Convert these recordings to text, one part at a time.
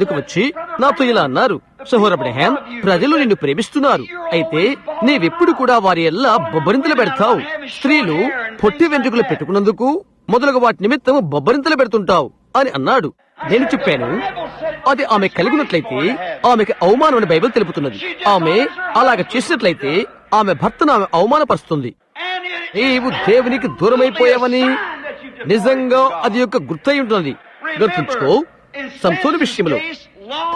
వద్దకు వచ్చి నాతో ఇలా అన్నారు. సహోరబ్రహాం ప్రజలు నిన్ను ప్రేమిస్తున్నారు. అయితే నీవెప్పుడు కూడా వారి ఎల్లా బొబ్బరింతలు పెడతావు. స్త్రీలు పొట్టి వెంట్రుకలు పెట్టుకున్నందుకు మొదలగు వాటి నిమిత్తం బొబ్బరింతలు పెడుతుంటావు అని అన్నాడు. నేను చెప్పాను అది ఆమె కలిగినట్లయితే ఆమెకి అవమానం అని బైబిల్ తెలుపుతున్నది. ఆమె అలాగ చేసినట్లయితే ఆమె భర్తను ఆమె అవమానపరుస్తుంది. నీవు దేవునికి దూరమైపోయావని నిజంగా అది యొక్క గుర్తయి ఉంటుంది గుర్తుంచుకో సంతోని విషయంలో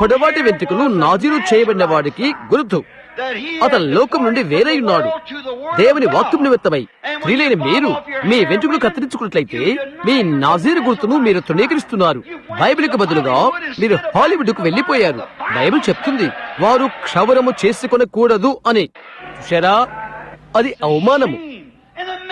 పొడవాటి వెంట్రుకలు నాజీరు చేయబడిన వాడికి గుర్తు. అతను లోకం నుండి వేరై ఉన్నాడు. దేవుని వాక్యం నిమిత్తమై స్త్రీలైన మీరు మీ వెంట్రుకలు కత్తిరించుకున్నట్లయితే మీ నాజీరు గుర్తును మీరు తృణీకరిస్తున్నారు. బైబిల్కు బదులుగా మీరు హాలీవుడ్కు వెళ్ళిపోయారు బైబిల్ చెప్తుంది వారు క్షవరము చేసుకొనకూడదు అని. చూశారా? అది అవమానము.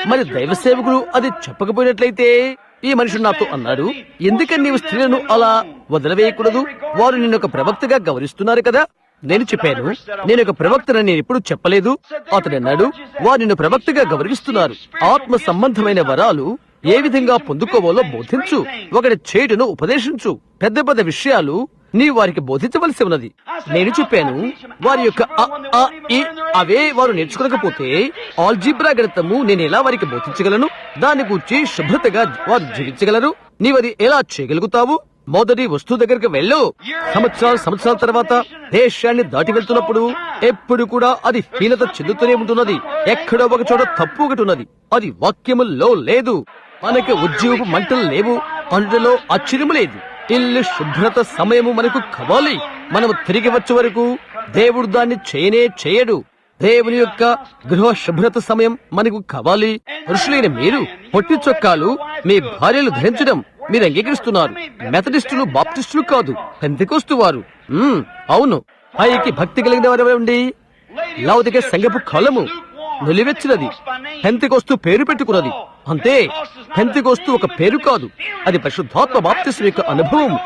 మరి దైవ సేవకులు అది చెప్పకపోయినట్లయితే? ఈ మనుషుడు నాతో అన్నాడు ఎందుకని నీవు స్త్రీలను అలా వదిలివేయకూడదు? వారు నిన్ను ఒక ప్రవక్తగా గౌరవిస్తున్నారు కదా? నేను చెప్పాను నేను ఒక ప్రవక్తనని నేను ఎప్పుడు చెప్పలేదు. అతడు అన్నాడు వారు నిన్ను ప్రవక్తగా గౌరవిస్తున్నారు. ఆత్మ సంబంధమైన వరాలు ఏ విధంగా పొందుకోవాలో బోధించు. ఒకటి చేటును ఉపదేశించు. పెద్ద పెద్ద విషయాలు నీ వారికి బోధించవలసి ఉన్నది. నేను చెప్పాను వారి యొక్క అ, ఈ అవే వారు నేర్చుకోకపోతే ఆల్జీబ్రా గణితము నేను ఎలా వారికి బోధించగలను? దాని గురించి శుభ్రతగా వారు జీవించగలరు. నీవది ఎలా చేయగలుగుతావు? మొదటి వస్తువు దగ్గరికి వెళ్ళు. సంవత్సరాలు సంవత్సరాల తర్వాత దేశాన్ని దాటి వెళ్తున్నప్పుడు ఎప్పుడు కూడా అది హీనత చెందుతూనే ఉంటున్నది. ఎక్కడో ఒక చోట తప్పు ఒకటి ఉన్నది. అది వాక్యముల్లో లేదు. మనకి ఉద్యోగ మంటలు లేవు. అందులో ఆశ్చర్యము లేదు. ఇల్లు శుభ్రత సమయము మనకు కావాలి. మనము తిరిగి వచ్చే వరకు దేవుడు దాన్ని చేయనే చేయడు. దేవుని యొక్క గృహ శుభ్రత సమయం మనకు కావాలి. పురుషులైన మీరు పొట్టి చొక్కాలు మీ భార్యలు ధరించడం మీరు అంగీకరిస్తున్నారు. మెథడిస్టులు బాప్టిస్టులు కాదు. పెంతకొస్తు వారు. అవును. పైకి భక్తి కలిగిన వారెవరండి లౌదిక సంగపు కాలము. నులివెచ్చినది. పెంతకొస్తు పేరు పెట్టుకున్నది. అంతే పెంతికోస్తు ఒక పేరు కాదు. అది పరిశుద్ధాత్మ బాప్తిస్మ యొక్క అనుభవం.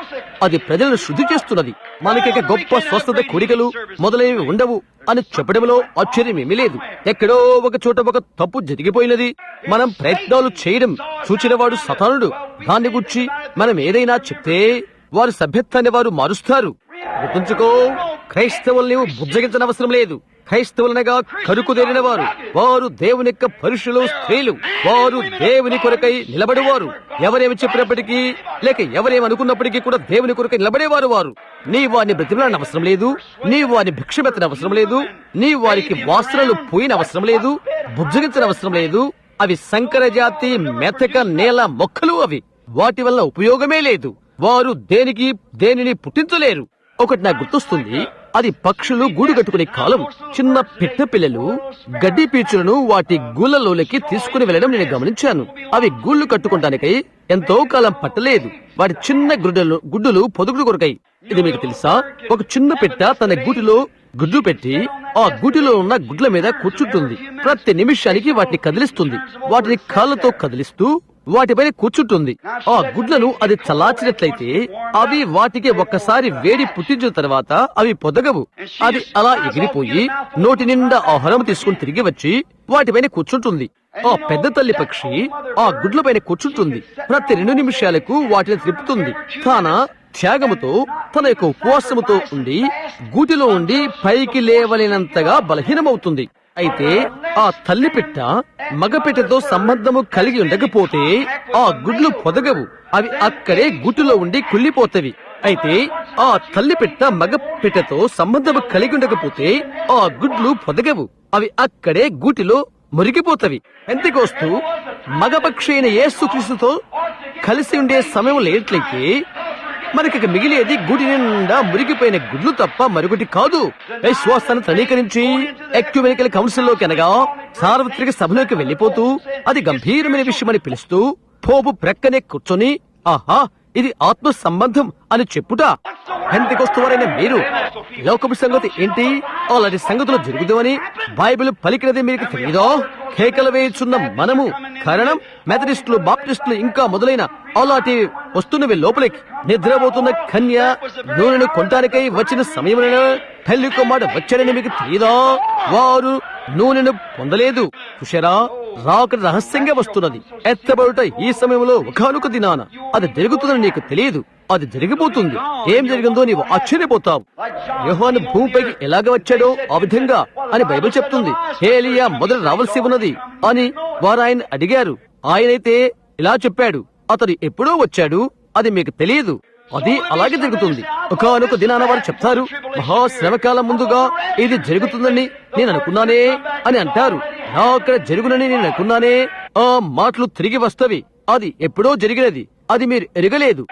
అది ప్రజలను శుద్ధి చేస్తున్నది. మనకి గొప్ప స్వస్థత కోరికలు మొదలైనవి ఉండవు అని చెప్పడంలో ఆశ్చర్యమేమీ లేదు. ఎక్కడో ఒక చోట ఒక తప్పు జరిగిపోయినది. మనం ప్రయత్నాలు చేయడం చూచినవాడు సతానుడు. దాన్ని గుర్చి మనం ఏదైనా చెప్తే వారి సభ్యత్వాన్ని వారు మారుస్తారు. గుర్తుంచుకో క్రైస్తవుల్ని నీవు బుజ్జగించనవసరం లేదు. క్రైస్తవులనగా కరుకుదేరిన వారు వారు దేవుని యొక్క పురుషులు స్త్రీలు. వారు దేవుని కొరకై నిలబడేవారు. ఎవరేమి చెప్పినప్పటికీ లేక ఎవరేమి అనుకున్నప్పటికీ కూడా దేవుని కొరకై నిలబడేవారు వారు. నీ వారిని బ్రతిమలాడిన అవసరం లేదు. నీ వారిని భిక్షమెత్తన అవసరం లేదు. నీ వారికి వాసనలు పోయిన అవసరం లేదు. బుజ్జగించిన అవసరం లేదు. అవి సంకరజాతి మెతక నేల మొక్కలు అవి. వాటి వల్ల ఉపయోగమే లేదు. వారు దేనికి దేనిని పుట్టించలేరు. ఒకటి నాకు గుర్తొస్తుంది. అది పక్షులు గూడు కట్టుకునే కాలం. చిన్న పిట్ట పిల్లలు గడ్డి పీచులను వాటి గూళ్ళలోకి తీసుకుని వెళ్ళడం నేను గమనించాను. అవి గూళ్ళు కట్టుకుంటానికై ఎంతో కాలం పట్టలేదు. వాటి చిన్న గుడ్డలు గుడ్డులు పొదుగుడు కొరకాయి ఇది మీకు తెలుసా? ఒక చిన్న పిట్ట తన గూటిలో గుడ్లు పెట్టి ఆ గుడిలో ఉన్న గుడ్ల మీద కూర్చుంటుంది. ప్రతి నిమిషానికి వాటిని కదిలిస్తుంది. వాటిని కాళ్ళతో కదిలిస్తూ వాటిపైన కూర్చుంటుంది. ఆ గుడ్లను అది చల్లార్చినట్లయితే అవి వాటికి ఒక్కసారి వేడి పుట్టించిన తర్వాత అవి పొదగవు. అది అలా ఎగిరిపోయి నోటి నిండా ఆహారం తీసుకుని తిరిగి వచ్చి వాటిపైన కూర్చుంటుంది. ఆ పెద్ద తల్లి పక్షి ఆ గుడ్ల పైన కూర్చుంటుంది. ప్రతి రెండు నిమిషాలకు వాటిని త్రిప్పుతుంది. కాన త్యాగముతో తన యొక్క ఉపవాసముతో ఉండి గూటిలో ఉండి పైకి లేవలేనంతగా బలహీనమవుతుంది. అయితే ఆ తల్లి పిట్ట మగపిట్టతో సంబంధము కలిగి ఉండకపోతే ఆ గుడ్లు పొదగవు. అవి అక్కడే గుట్టులో ఉండి కుళ్ళిపోతవి. అయితే ఆ తల్లి పిట్ట మగ పిట్టతో సంబంధము కలిగి ఉండకపోతే ఆ గుడ్లు పొదగవు. అవి అక్కడే గూటిలో మురిగిపోతవి. ఎంతకోస్తూ మగపక్షి అయిన యేసుక్రీస్తుతో కలిసి ఉండే సమయం లేట్లయితే మనకి మిగిలేది గుడి నిండా మురిగిపోయిన గుడ్లు తప్ప మరొకటి కాదు. విశ్వాసాన్ని తనీకరించి ఎక్యుమెనికల్ కౌన్సిల్లోకి అనగా సార్వత్రిక సభలోకి వెళ్ళిపోతూ అది గంభీరమైన విషయమని పిలుస్తూ పోపు ప్రక్కనే కూర్చొని ఆహా ఇది ఆత్మ సంబంధం అని చెప్పుట. హెంతకొస్తువారైన మీరు లోకపు సంగతి ఏంటి? అలాంటి సంగతులు జరుగుదామని బైబిల్ పలికినది మీకు తెలియదో కేకలు వేయుచున్న మనము కారణం మెథడిస్టులు బాప్టిస్టులు ఇంకా మొదలైన అలాంటి వస్తున్నవి లోపలికి. నిద్రపోతున్న కన్య నూనెను కొనటానికై వచ్చిన సమయంలో పెళ్ళి కుమారుడు వచ్చాడని మీకు తెలియదా వారు నూనెను పొందలేదు. చూశారా రాక రహస్యంగా వస్తున్నది. ఎత్తబడుట ఈ సమయంలో ఒకనొక దినాన. అది జరుగుతుందని నీకు తెలియదు. అది జరిగిపోతుంది. ఏం జరిగిందో నీవు ఆశ్చర్యపోతావు. యోహాను భూమిపైకి ఎలాగ వచ్చాడో ఆ విధంగా అని బైబిల్ చెప్తుంది. ఏలియా మొదలు రావాల్సి ఉన్నది అని వారు ఆయన అడిగారు. ఆయనైతే ఇలా చెప్పాడు. అతడు ఎప్పుడో వచ్చాడు అది మీకు తెలియదు. అది అలాగే జరుగుతుంది. ఒకనొక దినాన వారు చెప్తారు మహాశ్రమకాలం ముందుగా ఇది జరుగుతుందని నేను అనుకున్నానే అని అంటారు. నా అక్కడ జరుగునని నేను అనుకున్నానే ఆ మాటలు తిరిగి వస్తవి. అది ఎప్పుడో జరిగినది. అది మీరు ఎరగలేదు.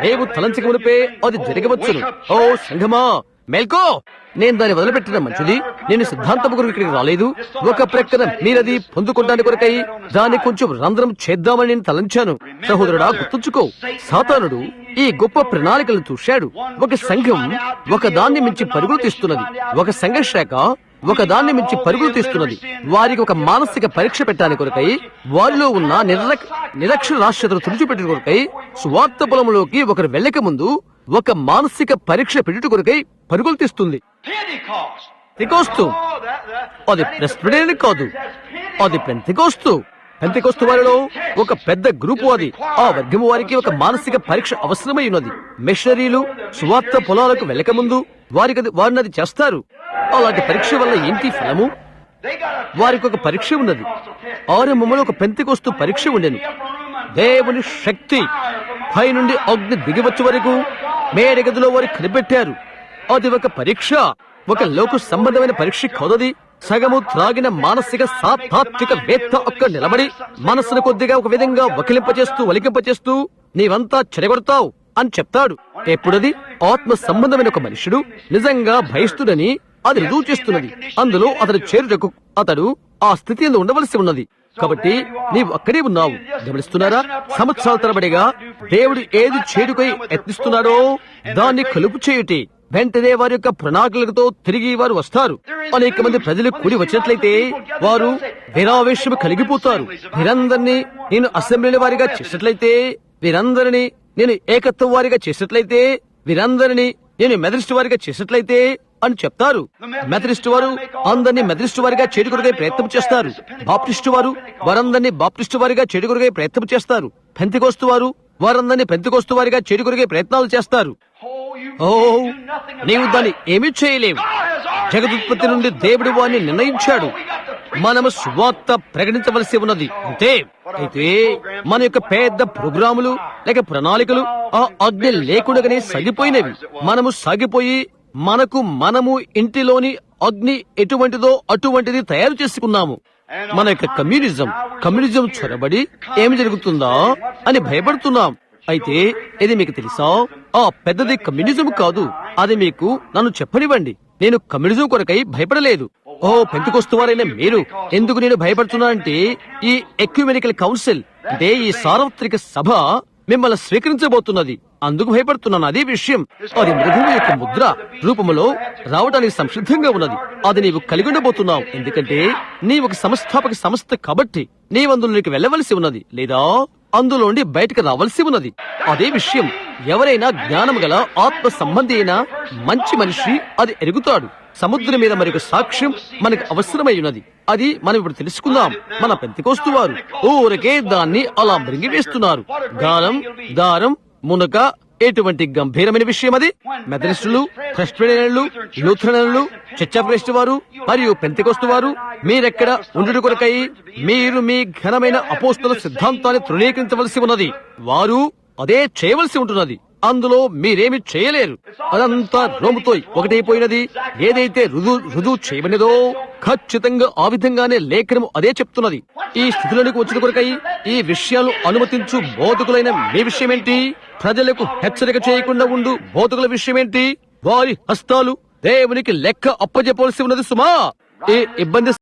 రేపు తలంచక మునిపే అది జరగవచ్చును. ఓ సంఘమా మేల్కో! నేను దాన్ని వదిలిపెట్టడం మంచిది. నేను సిద్ధాంతం కొరకు ఇక్కడికి రాలేదు. ఒక ప్రక్కన మీరది పొందుకోవడానికి కొరకై దాన్ని కొంచెం రంధ్రం చేద్దామని నేను తలంచాను. సహోదరుడా గుర్తుంచుకో. సాతానుడు ఈ గొప్ప ప్రణాళికలను చూశాడు ఒక సంఘం ఒక దాన్ని మించి పరుగులు తీస్తున్నది. ఒక సంఘ శాఖ ఒక దాన్ని మించి పరుగులు తీస్తున్నది. వారికి ఒక మానసిక పరీక్ష పెట్టడానికి కొరకై వారిలో ఉన్న నిరక్ నిరక్షరాస్యతను తుడిచిపెట్టిన కొరకై స్వార్థ పొలంలోకి ఒకరు వెళ్ళక ముందు ఒక మానసిక పరీక్ష పెట్టుట కొరకై పరుగులు తీస్తుంది. పెంతికోస్తు. అది that ప్రెస్పిడేని కాదు. అది పెంతికోస్తు. పెంతికోస్తు వారిలో ఒక పెద్ద గ్రూపు అది. ఆ వర్గము వారికి ఒక మానసిక పరీక్ష అవసరమై ఉన్నది. మిషనరీలు సువార్త పొలాలకు వెళ్ళక ముందు వారికి అది- వారిని అది చేస్తారు. అలాంటి పరీక్ష వల్ల ఏంటి ఫలము? వారికి ఒక పరీక్ష ఉన్నది. ఆరంభంలో ఒక పెంతికోస్తు పరీక్ష ఉండేను. దేవుని శక్తి. పై నుండి అగ్ని దిగివచ్చు వరకు మేడగదిలో వారు కనిపెట్టారు. అది ఒక పరీక్ష. ఒక లోక సంబంధమైన పరీక్ష కాదది. సగము త్రాగిన మానసిక సాతాత్విక వేత్త ఒక్క నిలబడి మనసును కొద్దిగా ఒక విధంగా వకిలింపచేస్తూ వలికింపచేస్తూ నీవంతా చెడగొడతావు అని చెప్తాడు. ఎప్పుడది? ఆత్మ సంబంధమైన ఒక మనుషుడు నిజంగా భయస్తుడని అది రుజువు చేస్తున్నది. అందులో అతడు చేరుటకు అతడు ఆ స్థితి ఉండవలసి ఉన్నది. కాబట్టి నీవు అక్కడే ఉన్నావు. గమనిస్తున్నారా? సంవత్సరాల తరబడిగా దేవుడు ఏది చేడుకై యత్నిస్తున్నాడో దాన్ని కలుపు చేయుటి. వెంటనే వారి యొక్క ప్రణాళికలతో తిరిగి వారు వస్తారు. అనేక మంది ప్రజలు కూడి వచ్చినట్లయితే వారు వీరావేశం కలిగిపోతారు. వీరందరినీ నేను అసెంబ్లీ వారిగా చేసినట్లయితే వీరందరినీ నేను ఏకత్వం వారిగా చేసినట్లయితే వీరందరినీ నేను మెదరిస్ట్ వారిగా చేసినట్లయితే అని చెప్తారు. మెథడిస్ట్ వారు అందరినీ మెథడిస్ట్ వారిగా చేడుకొరిగే ప్రయత్నం చేస్తారు. బాప్టిస్ట్ వారు వారందరినీ బాప్టిస్ట్ వారిగా చేడుకొరిగే ప్రయత్నం చేస్తారు. పెంతికోస్తు వారు వారందరినీ పెంతికోస్తు వారిగా చేడుకొరిగే ప్రయత్నాలు చేస్తారు. ఓ నీవు దాన్ని ఏమీ చేయలేవు. జగదుత్పత్తి నుండి దేవుడు వారిని నిర్ణయించాడు. మనము the ప్రకటించవలసి ఉన్నది. అంతే. అయితే మన యొక్క పెద్ద ప్రోగ్రాములు లేక ప్రణాళికలు ఆ అగ్ని లేకుండానే సాగిపోయినవి. మనము సాగిపోయి మనకు మనము ఇంటిలోని అగ్ని ఎటువంటిదో అటువంటిది తయారు చేసుకున్నాము. మన యొక్క కమ్యూనిజం కమ్యూనిజం చొరబడి ఏమి జరుగుతుందా అని భయపడుతున్నాం. అయితే ఇది మీకు తెలుసా? ఆ పెద్దది కమ్యూనిజం కాదు. అది మీకు నన్ను చెప్పనివ్వండి. నేను కమ్యూనిజం కొరకై భయపడలేదు. ఓ పెంతుకొస్తువారైన మీరు ఎందుకు నేను భయపడుతున్నానంటే ఈ ఎక్యుమెనికల్ కౌన్సిల్ అంటే ఈ సార్వత్రిక సభ మిమ్మల్ని స్వీకరించబోతున్నది. అందుకు భయపడుతున్నాను. అదే విషయం. అది మృగము యొక్క ముద్ర. రూపములో రావడానికి సంసిద్ధంగా ఉన్నది. అది నీవు కలిగి ఉండబోతున్నావు ఎందుకంటే నీ ఒక సంస్థాపక సంస్థ కాబట్టి నీవందులోకి వెళ్ళవలసి ఉన్నది. లేదా? అందులోండి బయటకు రావాల్సి ఉన్నది. అదే విషయం. ఎవరైనా జ్ఞానం గల ఆత్మ సంబంధి అయిన మంచి మనిషి అది ఎరుగుతాడు. సముద్రం మీద మరొక సాక్ష్యం మనకు అవసరమై ఉన్నది. అది మనం ఇప్పుడు తెలుసుకుందాం. మన పెంతికోస్తు వారు ఊరికే దాన్ని అలా మృంగివేస్తున్నారు. గానం దారం మునక ఎటువంటి గంభీరమైన విషయం అది? మెథడిస్టులు క్రిస్టియన్లు లూథరన్లు చర్చప్రెస్ట్ వారు మరియు పెంతికొస్తు వారు మీరెక్కడ ఉండుట కొరకై మీరు మీ ఘనమైన అపోస్తుల సిద్ధాంతాన్ని తృణీకరించవలసి ఉన్నది. వారు అదే చేయవలసి ఉంటున్నది. అందులో మీరేమి చేయలేరు. అదంతా రోముతో ఒకటైపోయినది. ఏదైతే రుజువు రుజువు చేయబడినదో ఖచ్చితంగా ఆ విధంగానే లేఖనము అదే చెప్తున్నది. ఈ స్థితిలోనికి వచ్చిన కొరకై ఈ విషయాలు అనుమతించు బోధకులైన మీ విషయమేంటి? ప్రజలకు హెచ్చరిక చేయకుండా ఉండు బోధకుల విషయమేంటి? వారి హస్తాలు దేవునికి లెక్క అప్పజెప్పవలసి ఉన్నది సుమా. ఈ ఇబ్బంది